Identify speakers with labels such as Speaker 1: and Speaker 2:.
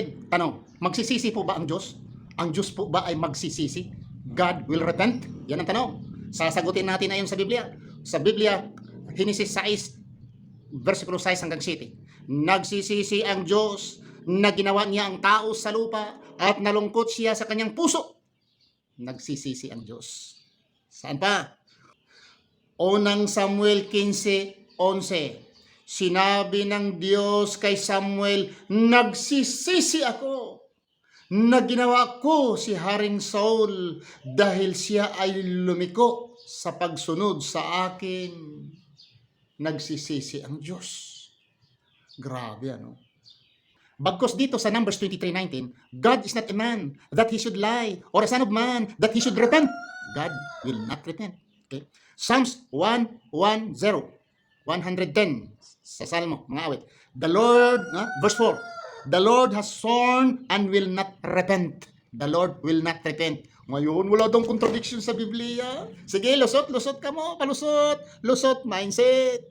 Speaker 1: kapatid, tanong, magsisisi po ba ang Diyos? Ang Diyos po ba ay magsisisi? God will repent? Yan ang tanong. Sasagutin natin ayon sa Biblia. Sa Biblia, Genesis 6, versikulo 6 hanggang 7. Nagsisisi ang Diyos na ginawa niya ang tao sa lupa at nalungkot siya sa kanyang puso. Nagsisisi ang Diyos. Saan pa? Unang Samuel 15, 11. Sinabi ng Diyos kay Samuel, Nagsisisi ako na ginawa ko si Haring Saul dahil siya ay lumiko sa pagsunod sa akin. Nagsisisi ang Diyos. Grabe ano. Bagkos dito sa Numbers 23:19, God is not a man that he should lie, or a son of man that he should repent. God will not repent. Okay? Psalms 110, 110 sa Salmo, mga awit. The Lord, ah, verse 4, The Lord has sworn and will not repent. The Lord will not repent. Ngayon, wala daw contradiction sa Biblia. Sige, lusot, lusot ka mo, palusot. Lusot, mindset.